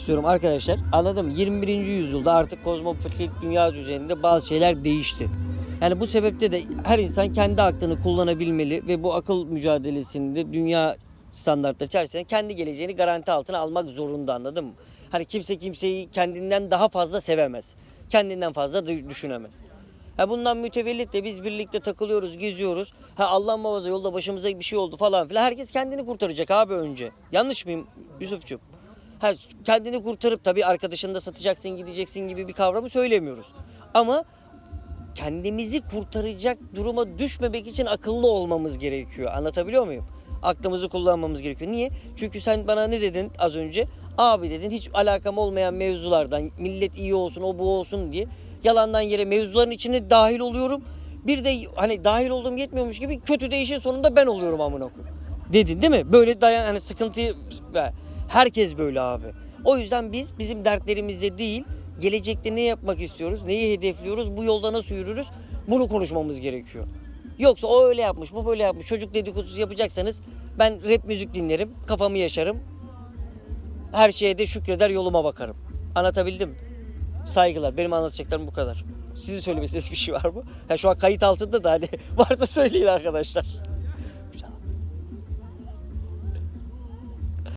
istiyorum arkadaşlar. Anladım mı? 21. yüzyılda artık kozmopolit dünya düzeninde bazı şeyler değişti. Yani bu sebeple de her insan kendi aklını kullanabilmeli ve bu akıl mücadelesinde dünya standartları içerisinde kendi geleceğini garanti altına almak zorunda anladın mı? Hani kimse kimseyi kendinden daha fazla sevemez. Kendinden fazla dü- düşünemez. Ha bundan mütevellit de biz birlikte takılıyoruz, geziyoruz. Ha Allah muhafaza yolda başımıza bir şey oldu falan filan. Herkes kendini kurtaracak abi önce. Yanlış mıyım Yusufcuğum? Ha kendini kurtarıp tabii arkadaşını da satacaksın, gideceksin gibi bir kavramı söylemiyoruz. Ama kendimizi kurtaracak duruma düşmemek için akıllı olmamız gerekiyor. Anlatabiliyor muyum? Aklımızı kullanmamız gerekiyor. Niye? Çünkü sen bana ne dedin az önce? Abi dedin hiç alakam olmayan mevzulardan millet iyi olsun o bu olsun diye yalandan yere mevzuların içine dahil oluyorum. Bir de hani dahil olduğum yetmiyormuş gibi kötü de işin sonunda ben oluyorum amına koyayım. Dedin değil mi? Böyle dayan hani sıkıntıyı herkes böyle abi. O yüzden biz bizim dertlerimizde değil gelecekte ne yapmak istiyoruz, neyi hedefliyoruz, bu yolda nasıl yürürüz bunu konuşmamız gerekiyor. Yoksa o öyle yapmış, bu böyle yapmış. Çocuk dedikodusu yapacaksanız ben rap müzik dinlerim, kafamı yaşarım. Her şeye de şükreder yoluma bakarım. Anlatabildim? Saygılar. Benim anlatacaklarım bu kadar. Sizin söylemek istediğiniz bir şey var mı? Ya şu an kayıt altında da hani varsa söyleyin arkadaşlar.